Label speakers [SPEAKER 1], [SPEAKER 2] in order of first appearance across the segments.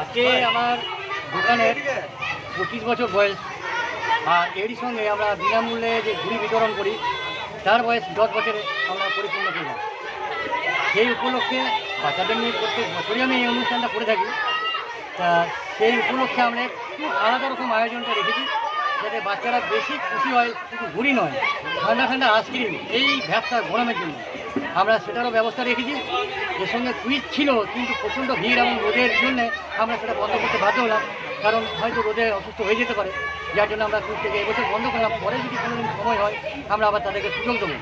[SPEAKER 1] আজকে আমার দোকানের পঁচিশ বছর বয়স। আর এরই সঙ্গে আমরা বিনামূল্যে যে ঘুড়ি বিতরণ করি, তার বয়স দশ বছরে আমরা পরিপূর্ণ করলাম সেই উপলক্ষে বাচ্চাদের নিয়ে প্রত্যেক বছরই আমি এই অনুষ্ঠানটা করে থাকি। তা সেই উপলক্ষে আমরা একটু আলাদা রকম আয়োজনটা রেখেছি, যাতে বাচ্চারা বেশি খুশি হয়, শুধু ঘুড়ি নয়, ঠান্ডা ঠান্ডা আইসক্রিম, এই ব্যবসা গরমের জন্য। আমরা সেটারও ব্যবস্থা রেখেছি। এর সঙ্গে কুইজ ছিল, কিন্তু প্রচণ্ড ভিড় এবং রোদের জন্য আমরা সেটা বন্ধ করতে বাধ্য হলাম। কারণ হয়তো রোদে অসুস্থ হয়ে যেতে পারে। যার জন্য আমরা কুইজটাকে এবছর বন্ধ করলাম। পরে যদি কোনোদিন সময় হয়, আমরা আবার তাদেরকে সুযোগ দেবো।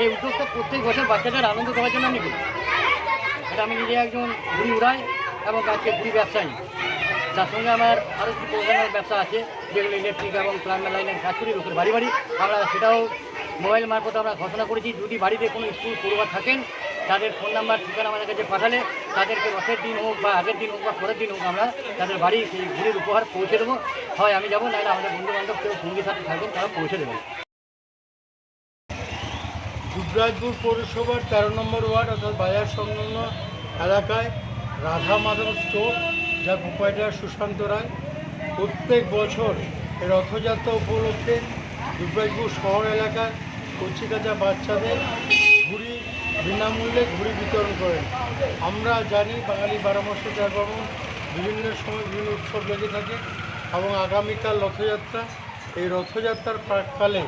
[SPEAKER 1] এই উদ্যোগটা প্রত্যেক বছর বাচ্চাদের আনন্দ দেওয়ার জন্য আমি করি এটা আমি নিজে একজন ঘুড়ি উড়াই এবং আজকে ঘুড়ি ব্যবসায়ী। তার সঙ্গে আমার আরও কিছু ব্যবসা আছে, যেগুলো ইলেকট্রিক এবং প্লাম্বার লাইনের কাজ করি, লোকের বাড়ি বাড়ি। আমরা সেটাও মোবাইল মারফত আমরা ঘোষণা করেছি, যদি বাড়িতে কোনো স্কুল পড়ুয়া থাকেন, তাদের ফোন নাম্বার, ঠিকানা আমাদের কাছে পাঠালে, তাদেরকে রথের দিন হোক বা আগের দিন হোক বা পরের দিন হোক আমরা তাদের বাড়ি সেই ঘুড়ির উপহার পৌঁছে দেবো। হয় আমি যাব, নাহলে আমাদের বন্ধু বান্ধব কেউ সঙ্গী সাথে থাকবেন তারা পৌঁছে দেবেন।
[SPEAKER 2] দুবরাজপুর পৌরসভার তেরো নম্বর ওয়ার্ড অর্থাৎ বাজার সংলগ্ন এলাকায় রাধা মাধব স্টোর, যা প্রোপাইটার সুশান্ত রায় প্রত্যেক বছর রথযাত্রা উপলক্ষে দুবরাজপুর শহর এলাকার কচিকাচা বাচ্চাদের ঘুড়ি বিনামূল্যে ঘুড়ি বিতরণ করেন। আমরা জানি বাঙালি বারো মাসে চার বিভিন্ন সময় বিভিন্ন উৎসব লেগে থাকে এবং আগামীকাল রথযাত্রা। এই রথযাত্রার প্রাককালে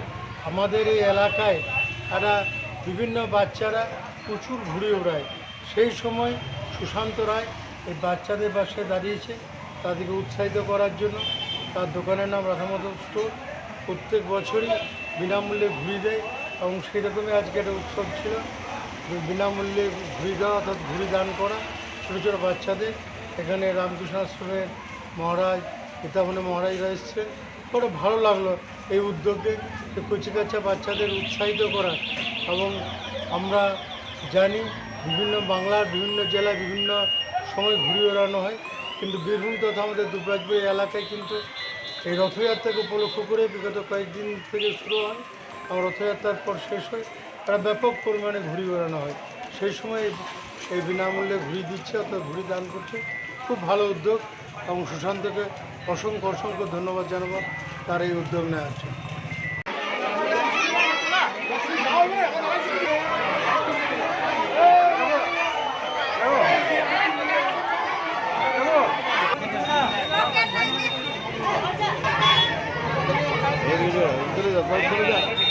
[SPEAKER 2] আমাদের এই এলাকায় তারা বিভিন্ন বাচ্চারা প্রচুর ঘুরে ওড়ায়। সেই সময় সুশান্ত রায় এই বাচ্চাদের পাশে দাঁড়িয়েছে তাদেরকে উৎসাহিত করার জন্য। তার দোকানের নাম রাধামাধব স্টোর। প্রত্যেক বছরই বিনামূল্যে ঘুরি দেয়। এবং সেই রকমই আজকে একটা উৎসব ছিল। বিনামূল্যে ঘুরি দেওয়া অর্থাৎ ঘুরি দান করা ছোটো ছোটো বাচ্চাদের। এখানে রামকৃষ্ণ আশ্রমের মহারাজ পিতামনে মহারাজরা এসছেন বড় ভালো লাগল এই উদ্যোগে যে কচিকাচা বাচ্চাদের উৎসাহিত করা। এবং আমরা জানি বিভিন্ন বাংলার বিভিন্ন জেলায় বিভিন্ন সময় ঘুরে ওড়ানো হয়। কিন্তু বীরভূম তথা আমাদের দুবরাজপুর এলাকায় কিন্তু এই রথযাত্রাকে উপলক্ষ করে বিগত কয়েকদিন থেকে শুরু হয়। রথযাত্রার পর শেষ হয়। তারা ব্যাপক পরিমাণে ঘুড়ি ওড়ানো হয়। সেই সময় এই- বিনামূল্যে ঘুড়ি দিচ্ছে অর্থাৎ ঘুড়ি দান করছে। খুব ভালো উদ্যোগ এবং সুশান্তকে অসংখ্য অসংখ্য ধন্যবাদ জানাব। তার এই উদ্যোগ
[SPEAKER 3] যাও, ভিতরে